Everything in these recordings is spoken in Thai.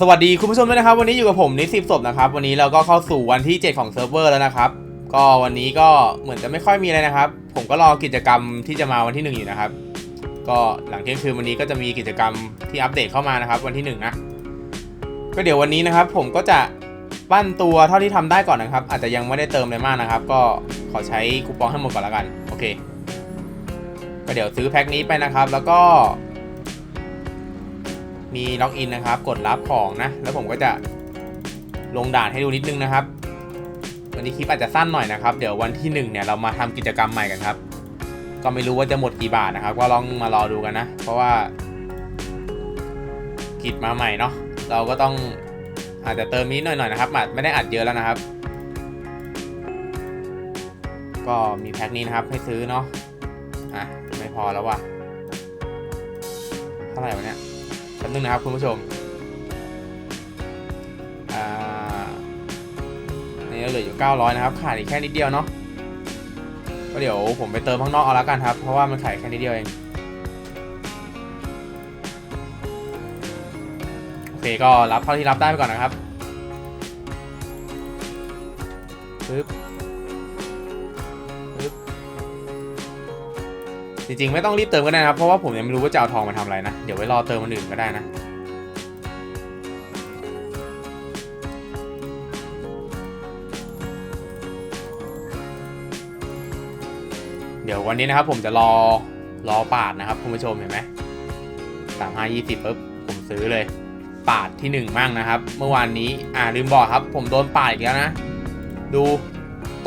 สวัสดีคุณผู้ชมด้วยนะครับ วันนี้อยู่กับผมนิสิบศพนะครับ วันนี้เราก็เข้าสู่วันที่ 7 ของเซิร์ฟเวอร์แล้วนะครับ ก็วันนี้ก็เหมือนจะไม่ค่อยมีอะไรนะครับ ผมก็รอกิจกรรมที่จะมาวันที่ 1 อยู่นะครับ ก็หลังเที่ยงคืนวันนี้ก็จะมีกิจกรรมที่อัปเดตเข้ามานะครับ วันที่ 1 นะ ก็เดี๋ยววันนี้นะครับ ผมก็จะปั้นตัวเท่าที่ทำได้ก่อนนะครับ อาจจะยังไม่ได้เติมอะไรมากนะครับ ก็ขอใช้คูปองให้หมดก่อนล้วกันโอเค ก็เดี๋ยวซื้อแพ็คนี้ไปนะครับ แล้วก็ มีล็อกอินนะครับ กดรับของนะ แล้วผมก็จะลงด่านให้ดูนิดนึงนะครับ วันนี้คลิปอาจจะสั้นหน่อยนะครับ เดี๋ยววันที่หนึ่งเนี่ยเรามาทำกิจกรรมใหม่กันครับ ก็ไม่รู้ว่าจะหมดกี่บาทนะครับ ก็ลองมารอดูกันนะ เพราะว่ากิจมาใหม่เนาะ เราก็ต้องอาจจะเติมนิดหน่อยๆนะครับอาจไม่ได้อัดเยอะแล้วนะครับ ก็มีแพ็คนี้นะครับให้ซื้อเนาะ อะไม่พอแล้วว่ะ เท่าไหร่วะเนี่ย แป๊บนึงนะครับคุณผู้ชมอ่าอันนี้เหลืออยู่ 900 นะครับ ขาดอีกแค่นิดเดียวเนาะ ก็เดี๋ยวผมไปเติมข้างนอกเอาละกันครับ เพราะว่ามันขายแค่นิดเดียวเอง โอเคก็รับเท่าที่รับได้ไปก่อนนะครับ จริงๆ ไม่ต้องรีบเติมก็ได้นะครับ เพราะว่าผมยังไม่รู้ว่าจะเอาทองมาทำอะไรนะ เดี๋ยวไว้รอเติมมันอื่นก็ได้นะ เดี๋ยววันนี้นะครับผมจะรอรอปาดนะครับคุณผู้ชมเห็นไหมสามห้ายี่สิบปุ๊บผมซื้อเลย ปาดที่หนึ่งมั่งนะครับ เมื่อวานนี้อ่าลืมบอกครับ ผมโดนปาดอีกแล้วนะ ดู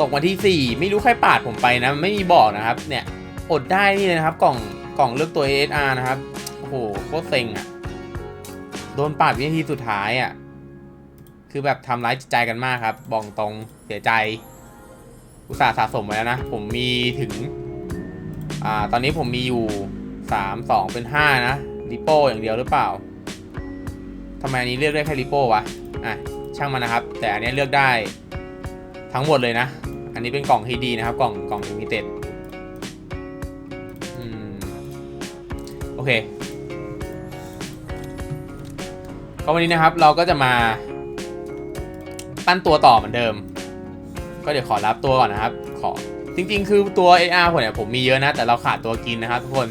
ตกวันที่สี่ไม่รู้ใครปาดผมไปนะ ไม่มีบอกนะครับเนี่ย อดได้นี่เลยนะครับ กล่องกล่องเลือกตัว ASR นะครับ โอ้โหโคตรเซ็งอะ่ะ โดนปาดวินาทีสุดท้ายอะ่ะ คือแบบทำร้ายจิตใจกันมากครับบอกตรงเสียใจ อุตส่าห์สะสมไว้แล้วนะ ผมมีถึง อ่า ตอนนี้ผมมีอยู่3 2เป็น5นะริโป้อย่างเดียวหรือเปล่าทำไมอันนี้เลือกได้แค่ริโป้วะ อะ ช่างมันนะครับ แต่อันนี้เลือกได้ทั้งหมดเลยนะ อันนี้เป็นกล่องที่ดีนะครับ กล่องกล่องลิมิเต็ด เคก็วันนี้นะครับเราก็จะมาปั้นตัวต่อเหมือนเดิม ก็เดี๋ยวขอรับตัวก่อนนะครับ ขอจริง ๆ คือตัว AR ผมเนี่ยผมมีเยอะนะ แต่เราขาดตัวกินนะครับทุกคน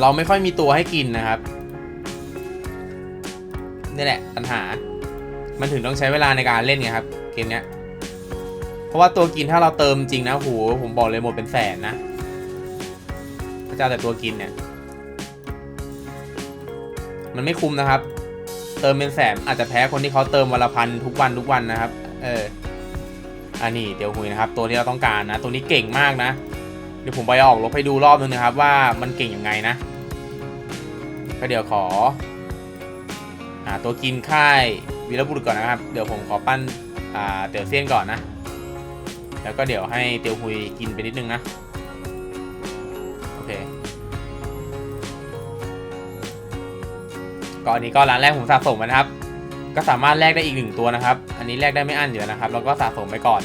เราไม่ค่อยมีตัวให้กินนะครับนี่แหละปัญหา มันถึงต้องใช้เวลาในการเล่นไงครับ เกมเนี้ย เพราะว่าตัวกินถ้าเราเติมจริงนะโหผมบอกเลยหมดเป็นแสนนะ พระเจ้าแต่ตัวกินเนี่ย มันไม่คุ้มนะครับ เติมเป็นแสนอาจจะแพ้คนที่เขาเติมวันละพันทุกวันทุกวันนะครับ เอออันนี้เดี๋ยวคุยนะครับ ตัวที่เราต้องการนะ ตัวนี้เก่งมากนะ เดี๋ยวผมไปออกลบให้ดูรอบนึงนะครับ ว่ามันเก่งยังไงนะ ก็เดี๋ยวขอหาตัวกินค่ายวีรบุรุษก่อนนะครับ เดี๋ยวผมขอปั้นอ่าเตียวเซียนก่อนนะ แล้วก็เดี๋ยวให้เตียวหุยกินไปนิดนึงนะ ก็อันนี้ก็ร้านแรกผมสะสมนะครับ ก็สามารถแลกได้อีกหนึ่งตัวนะครับ อันนี้แลกได้ไม่อั้นอยู่นะครับ เราก็สะสมไปก่อน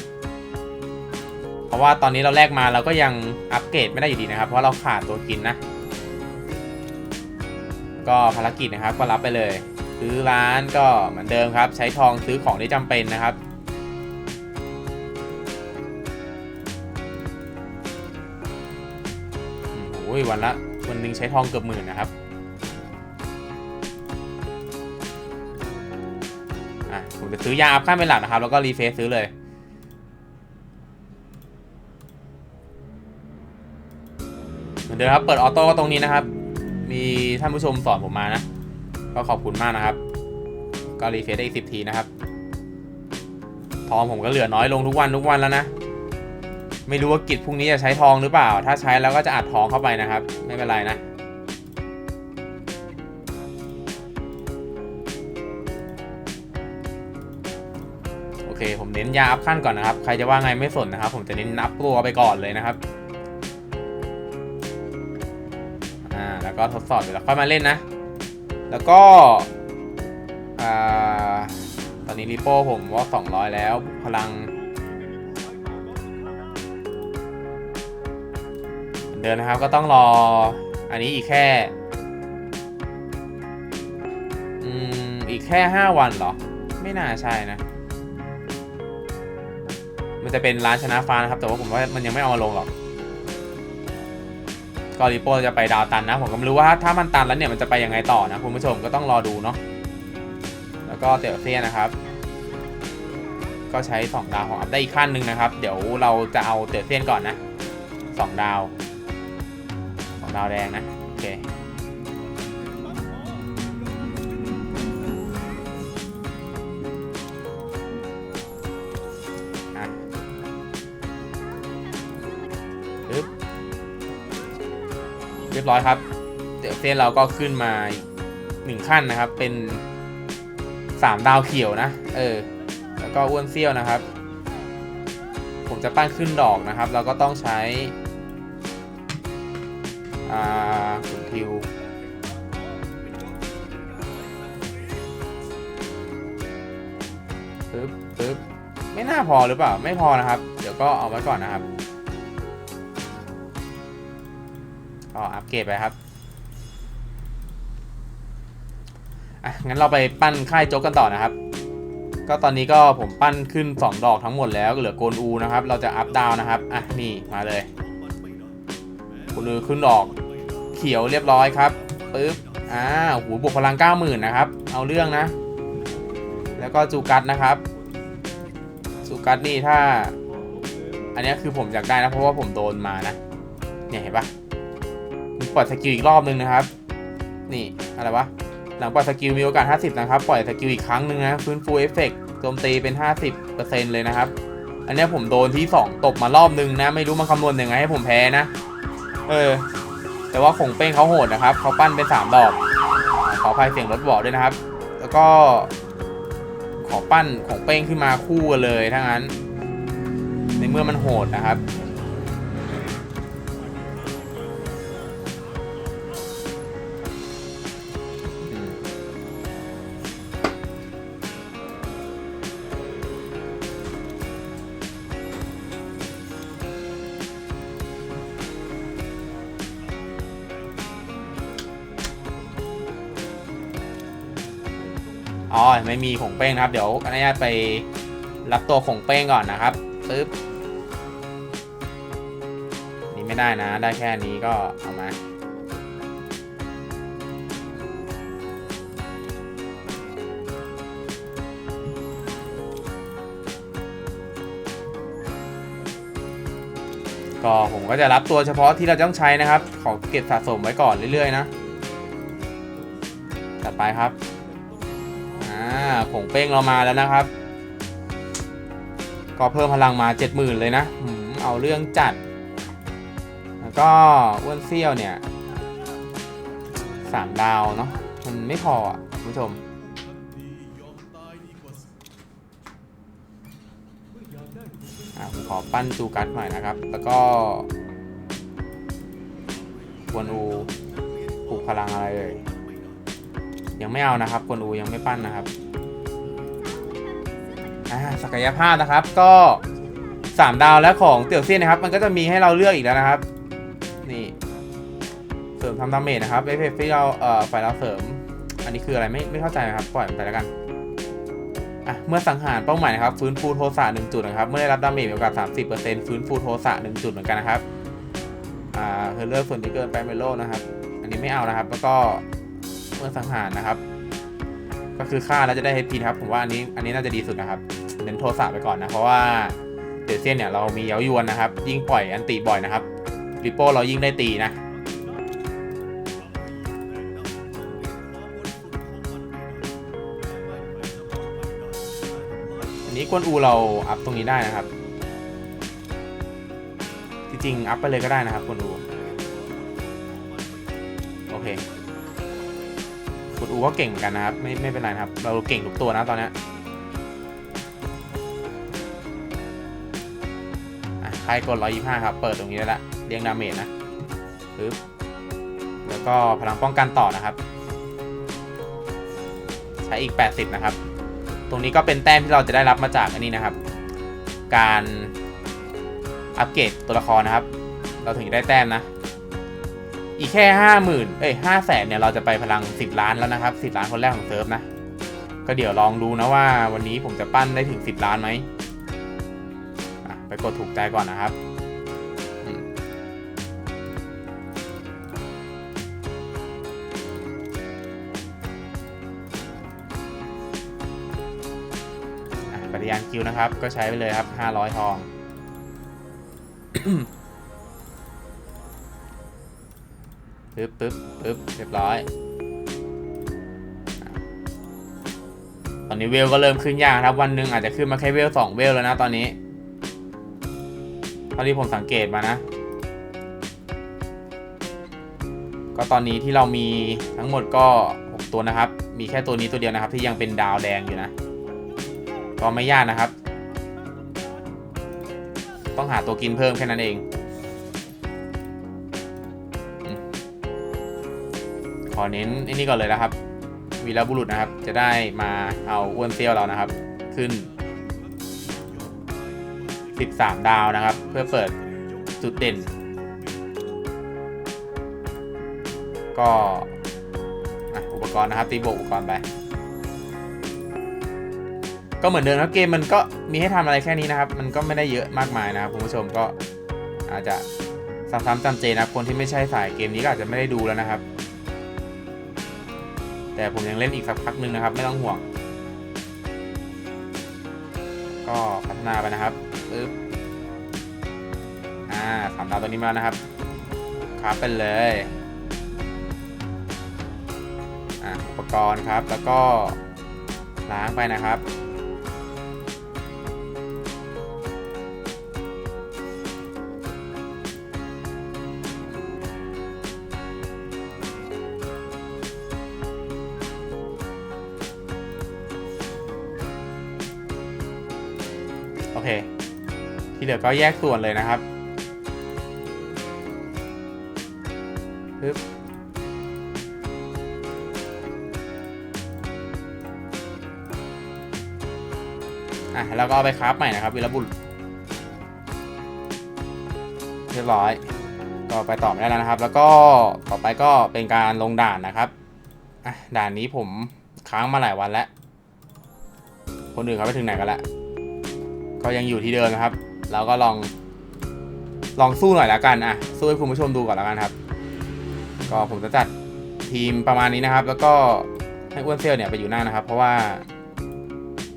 เพราะว่าตอนนี้เราแลกมาเราก็ยังอัปเกรดไม่ได้อยู่ดีนะครับ เพราะเราขาดตัวกินนะ ก็ภารกิจนะครับ ก็รับไปเลย ซื้อร้านก็เหมือนเดิมครับ ใช้ทองซื้อของที่จำเป็นนะครับโอ้ยวันละวันหนึงใช้ทองเกือบหมื่นนะครับ ผมจะซื้อยาอัพค่าเป็นหลักนะครับ แล้วก็รีเฟซซื้อเลย เหมือนเดิมครับ เปิดออโต้ก็ตรงนี้นะครับ มีท่านผู้ชมสอนผมมานะ ก็ขอบคุณมากนะครับ ก็รีเฟซได้อีกสิบทีนะครับ ทองผมก็เหลือน้อยลงทุกวันทุกวันแล้วนะ ไม่รู้ว่ากิจพรุ่งนี้จะใช้ทองหรือเปล่า ถ้าใช้แล้วก็จะอัดทองเข้าไปนะครับ ไม่เป็นไรนะ เค ผมเน้นยาอัพขั้นก่อนนะครับ ใครจะว่าไงไม่สนนะครับ ผมจะเน้นนับตัวไปก่อนเลยนะครับ อ่า แล้วก็ทดสอบเดี๋ยวค่อยมาเล่นนะ แล้วก็ อ่า ตอนนี้ริโป้ผมว่า 200 แล้ว พลัง เดิมนะครับ ก็ต้องรอ อันนี้อีกแค่อีกแค่ห้าวันเหรอ ไม่น่าใช่นะ จะเป็นร้านชนะฟ้านะครับ แต่ว่าผมว่ามันยังไม่เอามาลงหรอกก็ริโป้จะไปดาวตันนะ ผมก็ไม่รู้ว่าถ้ามันตันแล้วเนี่ยมันจะไปยังไงต่อนะคุณผู้ชมก็ต้องรอดูเนาะแล้วก็เต๋อเซียนะครับ ก็ใช้ 2 ดาวของอัพได้อีกขั้นหนึ่งนะครับ เดี๋ยวเราจะเอาเต๋อเซียนก่อนนะ 2 ดาว 2 ดาวแดงนะ ยบร้อยครับ เดี๋ยวเส้นเราก็ขึ้นมาหนึ่งขั้นนะครับ เป็นสามดาวเขียวนะ เออ แล้วก็อ้วนเซี่ยวนะครับ ผมจะปั้นขึ้นดอกนะครับ เราก็ต้องใช้ อ่าขุนทิวปึ๊บปึ๊บไม่น่าพอหรือเปล่า ไม่พอนะครับ เดี๋ยวก็เอาไว้ก่อนนะครับ ก็อัปเกรดไปครับอะงั้นเราไปปั้นค่ายโจ๊กกันต่อนะครับ ก็ตอนนี้ก็ผมปั้นขึ้น 2 ดอกทั้งหมดแล้วเหลือโกนอูนะครับ เราจะอัพดาวนะครับอะนี่มาเลยโกนอูขึ้นดอกเขียวเรียบร้อยครับปึ๊บอ่าหูบวกพลัง 90,000 นะครับ เอาเรื่องนะ แล้วก็จูกัสนะครับจูกัสนี่ถ้า อันนี้คือผมอยากได้นะเพราะว่าผมโดนมานะเนี่ยเห็นปะ ปล่อยสกิลอีกรอบนึงนะครับ นี่อะไรวะ หลังปล่อยสกิลมีโอกาส 50 นะครับ ปล่อยสกิลอีกครั้งหนึ่งนะ ฟื้นฟูเอฟเฟกต์โจมตีเป็น 50%เลยนะครับ อันนี้ผมโดนที่ 2ตบมารอบนึงนะ ไม่รู้มันคำนวณยังไงให้ผมแพ้นะ เออ แต่ว่าขงเป้งเขาโหดนะครับ เขาปั้นเป็น3ดอก ขออภัยเสียงรถบอกด้วยนะครับ แล้วก็ ขอปั้นของเป้งขึ้นมาคู่กันเลยถ้างั้น ในเมื่อมันโหดนะครับ อ๋อไม่มีขงเป้งนะครับ เดี๋ยวอนุญาตไปรับตัวขงเป้งก่อนนะครับปึ๊บนี่ไม่ได้นะ ได้แค่นี้ก็เอามาก็ผมก็จะรับตัวเฉพาะที่เราต้องใช้นะครับ ขอเก็บสะสมไว้ก่อนเรื่อยๆนะจัดไปครับ งเป้งเรามาแล้วนะครับ ก็เพิ่มพลังมา 70,000 เลยนะเอาเรื่องจัด แล้วก็อ้วนเซี่ยวเนี่ย3ดาวเนาะมันไม่พออะคุณผู้ชมอะผมขอปั้นจูกัสหน่อยนะครับ แล้วก็กวนอูปลูกพลังอะไรเลยยังไม่เอานะครับกวนอูยังไม่ปั้นนะครับ ศักยภาพนะครับ ก็ 3 ดาวแล้วของเตี่ยวเซียนนะครับ มันก็จะมีให้เราเลือกอีกแล้วนะครับ นี่เสริมทำดาเมจนะครับเอฟเฟกที่เราเอ่อฝ่ายเราเสริม อันนี้คืออะไรไม่ไม่เข้าใจนะครับปล่อยไปแล้วกันอะเมื่อสังหารเป้าหมายนะครับฟื้นฟูโทสะ1จุดนะครับเมื่อได้รับดาเมจมีโอกาส30%ฟื้นฟูโทสะ1จุดเหมือนกันนะครับอ่าคือเลือกส่วนที่เกินไปเมโลนะครับ อันนี้ไม่เอานะครับ แล้วก็เมื่อสังหารนะครับ ก็คือฆ่าแล้วจะได้ HP นะครับผมว่าอันนี้อันนี้น่าจะดีสุดนะครับ เน้นโทสะไปก่อนนะ เพราะว่าเดเซียนเนี่ยเรามีเย้ายวนนะครับ ยิ่งปล่อยอันตีบ่อยนะครับริโป้เรายิ่งได้ตีนะอันนี้กวนอูเราอัพตรงนี้ได้นะครับ จริงๆอัพไปเลยก็ได้นะครับกวนอูโอเคกวนอูก็เก่งเหมือนกันนะครับ ไม่ไม่เป็นไรนะครับ เราเก่งทุกตัวนะตอนนี้ ใครกด125 ครับ เปิดตรงนี้ได้ละเรียงดาเมจนะปึ๊บแล้วก็พลังป้องกันต่อนะครับ ใช้อีก 80 นะครับ ตรงนี้ก็เป็นแต้มที่เราจะได้รับมาจากอันนี้นะครับ การอัปเกรดตัวละครนะครับ เราถึงได้แต้มนะ อีกแค่ห้าหมื่นเอ้ยห้าแสนเนี่ยเราจะไปพลังสิบล้านแล้วนะครับสิบล้านคนแรกของเซิร์ฟนะ ก็เดี๋ยวลองดูนะว่าวันนี้ผมจะปั้นได้ถึงสิบล้านไหม กดถูกใจก่อนนะครับอืมอะปฏิญาณคิวนะครับ ก็ใช้ไปเลยครับห้าร้อยทอง ปึ๊บปึ๊บปึ๊บเรียบร้อย ตอนนี้เวลก็เริ่มขึ้นยากครับ วันหนึ่งอาจจะขึ้นมาแค่เวลสองเวลแล้วนะตอนนี้ ท่าที่ผมสังเกตมานะ ก็ตอนนี้ที่เรามีทั้งหมดก็ 6 ตัวนะครับ มีแค่ตัวนี้ตัวเดียวนะครับ ที่ยังเป็นดาวแดงอยู่นะ ก็ไม่ยากนะครับ ต้องหาตัวกินเพิ่มแค่นั้นเองขอเน้นไอ้นี่ก่อนเลยนะครับวีรบุรุษนะครับ จะได้มาเอาอ้วนเซียวเรานะครับ ขึ้น 13 ดาวนะครับ พื่อเปิดจุดเด่น ก็อุปกรณ์นะครับตีโบกอุปกรณ์ไป ก็เหมือนเดิมครับเกมมันก็มีให้ทำอะไรแค่นี้นะครับ มันก็ไม่ได้เยอะมากมายนะครับคุณผู้ชมก็อาจจะซ้ำๆจำเจนะครับคนที่ไม่ใช่สายเกมนี้ก็อาจจะไม่ได้ดูแล้วนะครับ แต่ผมยังเล่นอีกสักพักหนึ่งนะครับ ไม่ต้องห่วง ก็พัฒนาไปนะครับปึ๊บ สามดาวตัวนี้มานะครับครับไปเลยอ่าอุปกรณ์ครับแล้วก็ล้างไปนะครับโอเค ที่เหลือก็แยกส่วนเลยนะครับ ปึ๊บอะแล้วก็เอาไปคราฟใหม่นะครับวีรบุรุษเรียบร้อย ก็ไปต่อไม่ได้แล้วนะครับ แล้วก็ต่อไปก็เป็นการลงด่านนะครับอะด่านนี้ผมค้างมาหลายวันแล้วคนอื่นเขาไปถึงไหนกันแล้วก็ยังอยู่ที่เดิมนะครับเราก็ลองลองสู้หน่อยแล้วกันอะสู้ให้คุณผู้ชมดูก่อนแล้วกันครับ ก็ผมจะจัดทีมประมาณนี้นะครับ แล้วก็ให้อ้วนเซลเนี่ยไปอยู่หน้านะครับ เพราะว่า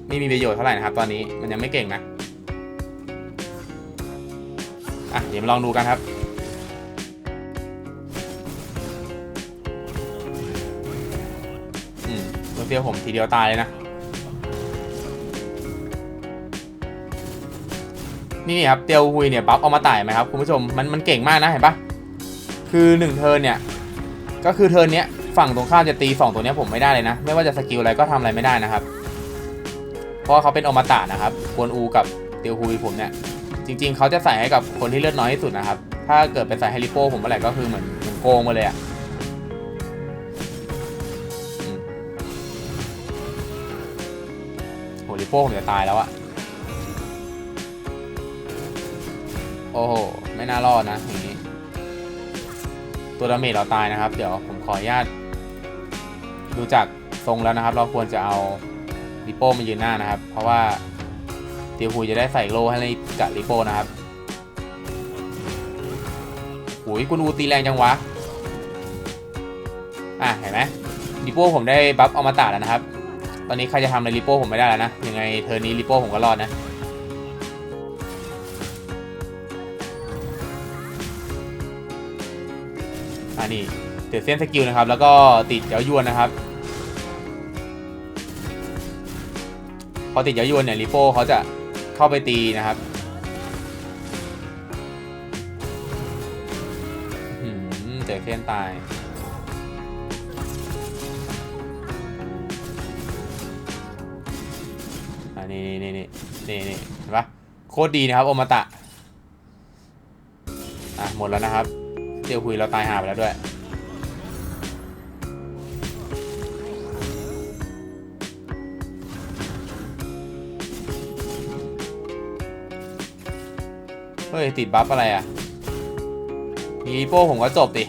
ไม่มีประโยชน์เท่าไหร่นะครับ ตอนนี้มันยังไม่เก่งนะอะเดี๋ยวมาลองดูกันครับอืมอ้วนเซลผมทีเดียวตายเลยนะนี่ครับเตียวฮุยเนี่ยบัฟเอามาต่ายไหมครับคุณผู้ชมมันมันเก่งมากนะเห็นปะคือหนึ่งเทิร์นเนี่ย ก็คือเทิร์นเนี้ยฝั่งตรงข้ามจะตีสองตัวเนี้ยผมไม่ได้เลยนะ ไม่ว่าจะสกิลอะไรก็ทำอะไรไม่ได้นะครับ เพราะว่าเขาเป็นอมตะนะครับกวนอูกับเตียวฮุยผมเนี่ยจริง ๆเขาจะใส่ให้กับคนที่เลือดน้อยที่สุดนะครับ ถ้าเกิดไปใส่ให้ลิโป้ผมเมื่อไหร่ก็คือเหมือนเหมือนโกงมาเลยอะอืมโหลิโป้ผมจะตายแล้วอะโอ้โหไม่น่ารอดนะอย่างนี้ ตัวดาเมจเราตายนะครับ เดี๋ยวผมขออนุญาตดูจากทรงแล้วนะครับ เราควรจะเอาริโป้มายืนหน้านะครับ เพราะว่าเตียวคุยจะได้ใส่โลให้กับริโป้นะครับโอ้ยกุนอูตีแรงจังวะ อะเห็นไหมริโป้ผมได้บัฟเอามาตาแล้วนะครับ ตอนนี้ใครจะทำในริโป้ผมไม่ได้แล้วนะ ยังไงเทอร์นี้ริโป้ผมก็รอดนะ อันนี้เดี๋ยวเส้นสกิลนะครับ แล้วก็ติดเย้ายวนนะครับ พอติดเย้ายวนเนี่ยริโป้เขาจะเข้าไปตีนะครับอื้อหือเจอเส้นตายอันนี้นี่นี่นี่นี่เห็นปะโคตรดีนะครับโอมาตะ อะ หมดแล้วนะครับ เดี๋ยวคุยเราตายหาไปแล้วด้วย เฮ้ย ติดบัฟอะไรอะ มีโป้ผมก็จบดิ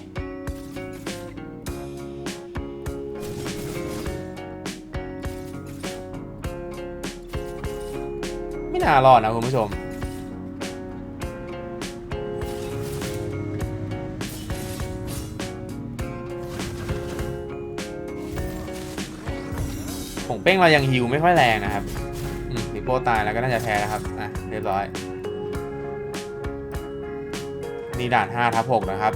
ไม่น่ารอดนะคุณผู้ชม เป้งเรายังฮิวไม่ค่อยแรงนะครับอืมลิโป้ตายแล้วก็น่าจะแพ้นะครับ อะ เรียบร้อย นี่ด่าน5ทับ6นะครับ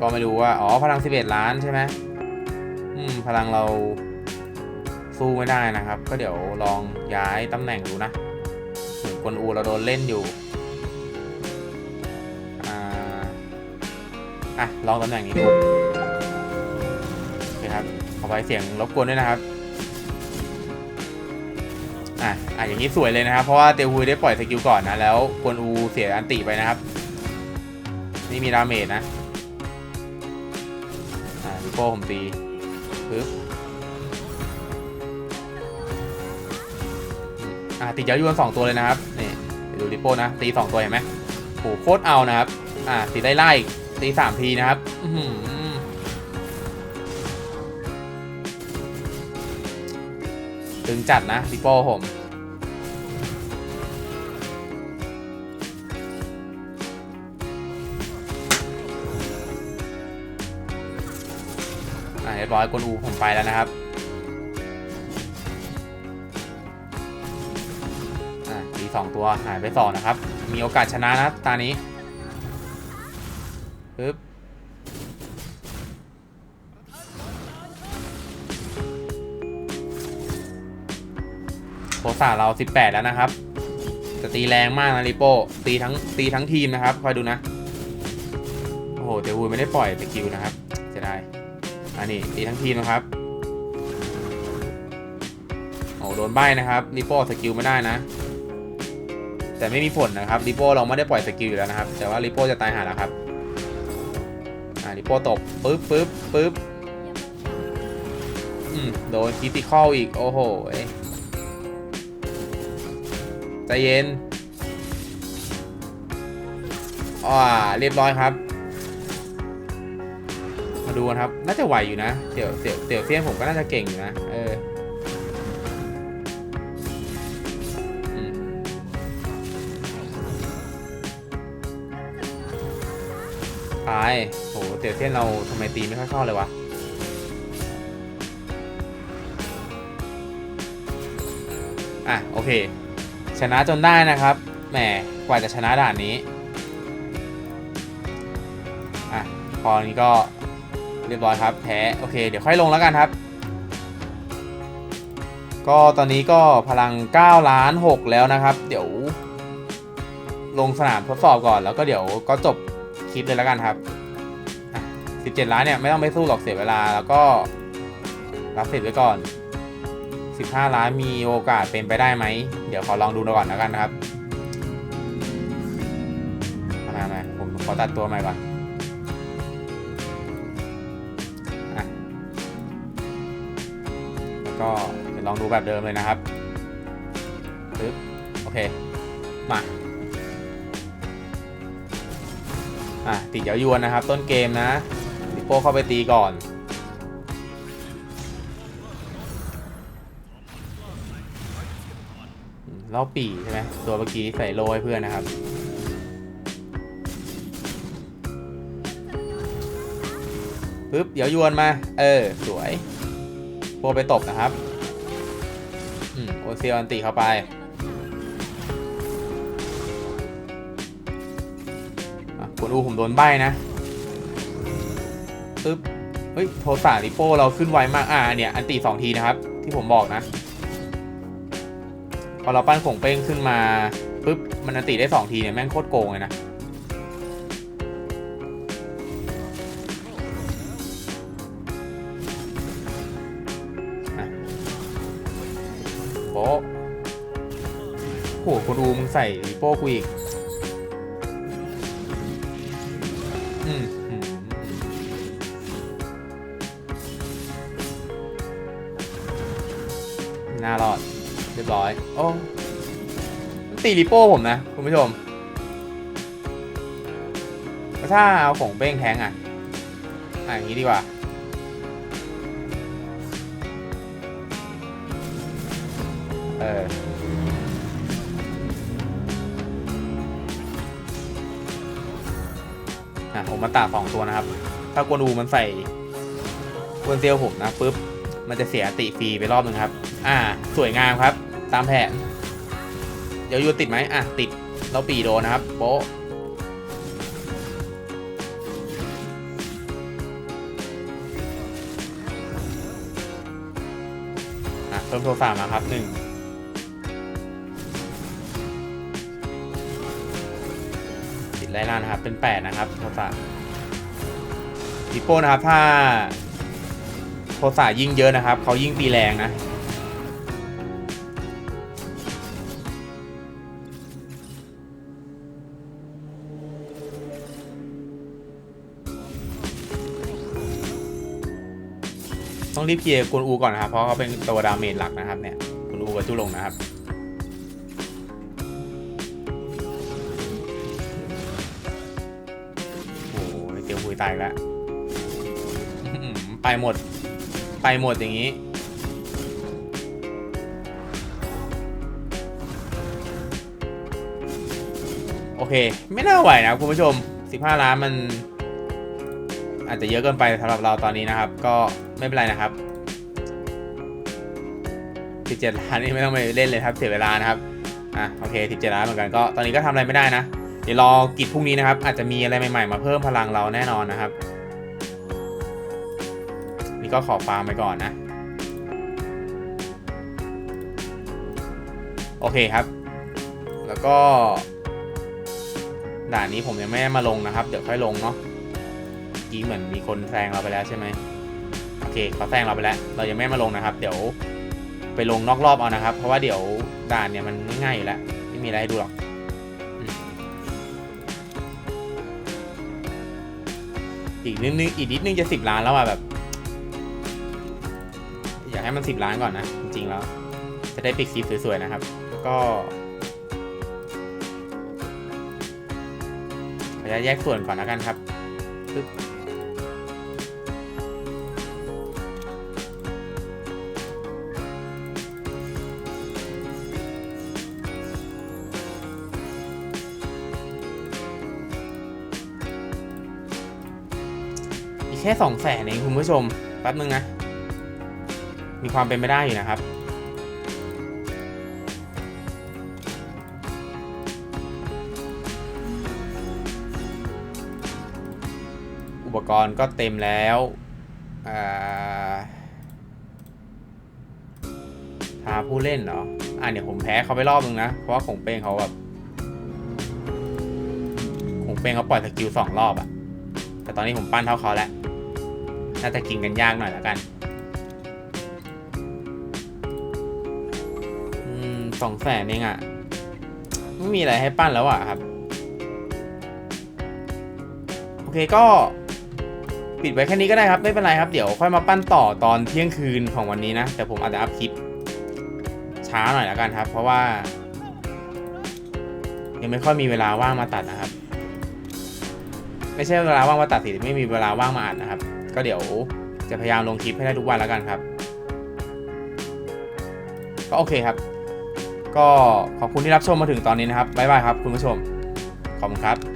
ก็ไม่รู้ว่า อ๋อ พลัง 11 ล้านใช่ไหมอืม พลังเราสู้ไม่ได้นะครับ ก็เดี๋ยวลองย้ายตำแหน่งดูนะถึงกวนอูเราโดนเล่นอยู่ อ่า อะ ลองตำแหน่งนี้ดูโอเคครับ ขอไปเสียงรบกวนด้วยนะครับ อะอะอย่างนี้สวยเลยนะครับ เพราะว่าเตียวฮุยได้ปล่อยสกิลก่อนนะ แล้วกวนอูเสียอันติไปนะครับ นี่มีดาเมจนะ อ่าลิโป้ผมตีปึ๊บอ่าติดเย้ายวนสองตัวเลยนะครับ นี่ดูลิโป้นะ ตีสองตัวเห็นไหมโหโคตรเอานะครับ อ่าตีไล่ไล่ตีสามทีนะครับ อื ตึงจัดนะลิโป้ผมอะเรียบร้อยกวนอูผมไปแล้วนะครับอะตีสองตัวหายไปสองนะครับ มีโอกาสชนะนะตานี้ปึ๊บ สาเรา 18 แล้วนะครับจะตีแรงมากนะริโป้ตีทั้งตีทั้งทีมนะครับ คอยดูนะ โอ้โหเดวูไม่ได้ปล่อยสกิลนะครับจะได้อันนี้ตีทั้งทีมนะครับโอ้โดนใบนะครับริโป้สกิลไม่ได้นะ แต่ไม่มีผลนะครับริโป้เราไม่ได้ปล่อยสกิลอยู่แล้วนะครับ แต่ว่าริโป้จะตายหาแล้วครับอ่าริโป้ตกปึ๊บปึ๊บปึ๊บอืมโดนคิติคอลอีก โอ้โห ใจเย็นอ่าเรียบร้อยครับ มาดูกันครับ น่าจะไหวอยู่นะเสี่ยวเสี่ยวเสี่ยวเซียนผมก็น่าจะเก่งอยู่นะ เอออืมไปโหเสี่ยวเซียนเราทำไมตีไม่ค่อยเข้าเลยวะอะ โอเค ชนะจนได้นะครับ แหม กว่าจะชนะด่านนี้ อะ พอนี้ก็เรียบร้อยครับ แพ้ โอเค เดี๋ยวค่อยลงแล้วกันครับ ก็ตอนนี้ก็พลัง 9 ล้าน 6 แล้วนะครับ เดี๋ยว ลงสนามทดสอบก่อน แล้วก็เดี๋ยวก็จบคลิปเลยแล้วกันครับ17 ล้านเนี่ยไม่ต้องไปสู้หรอกเสียเวลาแล้วก็รับเสิทธิ์ไว้ก่อน 15 ล้านมีโอกาสเป็นไปได้ไหม ดี๋ยวขอลองดูก่อนแล้วกันนะครับมามาผมขอตัดตัวใหม่ก่อนก็ลองดูแบบเดิมเลยนะครับปึ๊บโอเค มา อะติดเย้ายวนนะครับ ต้นเกมนะลิโป้เข้าไปตีก่อน ล่อปีใช่ไหมตัวเมื่อกี้ใส่โลให้เพื่อนนะครับ ปึ๊บ เดี๋ยวยวนมา เออ สวยโปไปตบนะครับ อืม โอเซียนติเข้าไปคุณอูผมโดนใบนะ ปึ๊บ เฮ้ย โทสาริโป้เราขึ้นไวมาก อ่า เนี่ย อันติสองทีนะครับ ที่ผมบอกนะ พอเราปั้นผงเป้งขึ้นมาปุ๊บมันตีได้สองทีเนี่ยแม่งโคตรโกงเลยนะโป๊ะโหคุณอูมึงใส่โป้กูอีก โอ้ตีริโป้ผมนะ คุณผู้ชม ถ้าเอาของเป้งแทงอะ อะ อย่างนี้ดีกว่า เออผมมาตากสองตัวนะครับ ถ้ากวนอูมันใส่กวนเซียวผมนะปุ๊บ มันจะเสียติฟรีไปรอบนึงครับ อ่า สวยงามครับ ตามแผน เดี๋ยวยูติดไหมอะ ติด เราปีโดนนะครับ โป๊ะอะเพิ่มโทรศัพท์มาครับหนึ่งติดไล่ล่านะครับ เป็นแปดนะครับ โทรศัพท์ปีโป้นะครับ ถ้าโทรศัพท์ยิ่งเยอะนะครับ เขายิ่งตีแรงนะ ต้องรีบเคลียร์กุนอูก่อนนะครับ เพราะเขาเป็นตัวดาเมจหลักนะครับเนี่ยกุนอูกับจุลงนะครับโอ้โหเตียวคุยตายแล้วไปหมด ไปหมดอย่างนี้โอเค ไม่น่าไหวนะคุณผู้ชม 15 ล้านมัน อาจจะเยอะเกินไปสำหรับเราตอนนี้นะครับ ก็ ไม่เป็นไรนะครับ 17 ล้านนี่ไม่ต้องไปเล่นเลยครับ เสียเวลานะครับ อะโอเค 17 ล้านเหมือนกันก็ตอนนี้ก็ทำอะไรไม่ได้นะ เดี๋ยวรอกิจพรุ่งนี้นะครับ อาจจะมีอะไรใหม่ๆ มาเพิ่มพลังเราแน่นอนนะครับ นี่ก็ขอฟาร์มไปก่อนนะ โอเคครับ แล้วก็ ด่านนี้ผมยังไม่มาลงนะครับ เดี๋ยวค่อยลงเนาะเมื่อกี้เหมือนมีคนแซงเราไปแล้วใช่ไหม เคเขาแซงเราไปแล้ว เรายังไม่มาลงนะครับ เดี๋ยวไปลงนอกรอบเอานะครับ เพราะว่าเดี๋ยวด่านเนี่ยมันง่ายอยู่แล้ว ไม่มีอะไรให้ดูหรอกอีกนิดนึงอีกนิดนึงจะสิบล้านแล้วอะแบบ อยากให้มันสิบล้านก่อนนะ จริงๆแล้ว จะได้ปิดคลิปสวยๆนะครับ ก็ขออนุญาตแยกส่วนก่อนแล้วกันครับปึ๊บ ค่สองแสนเองคุณผู้ชมแป๊บนึงนะ มีความเป็นไปได้อยู่นะครับ อุปกรณ์ก็เต็มแล้วอ่าพาผู้เล่นเหรอ อะเดี๋ยผมแพ้เขาไปรอบนึงนะ เพราะว่าของเป้งเขาแบบของเป้งเขาปล่อยสกิลสองรอบอะแต่ตอนนี้ผมปั้นเท่าเขาแล้ว น่าจะกินกันยากหน่อยแล้วกันสองแสนเองอะไม่มีอะไรให้ปั้นแล้วอะครับ โอเคก็ปิดไว้แค่นี้ก็ได้ครับ ไม่เป็นไรครับ เดี๋ยวค่อยมาปั้นต่อตอนเที่ยงคืนของวันนี้นะ แต่ผมอาจจะอัพคลิป ช้าหน่อยแล้วกันครับ เพราะว่า ยังไม่ค่อยมีเวลาว่างมาตัดนะครับ ไม่ใช่เวลาว่างมาตัดสิไม่มีเวลาว่างมาอัดนะครับ ก็เดี๋ยวจะพยายามลงคลิปให้ได้ทุกวันแล้วกันครับ ก็โอเคครับ ก็ขอบคุณที่รับชมมาถึงตอนนี้นะครับบ๊ายบายครับคุณผู้ชมขอบคุณครับ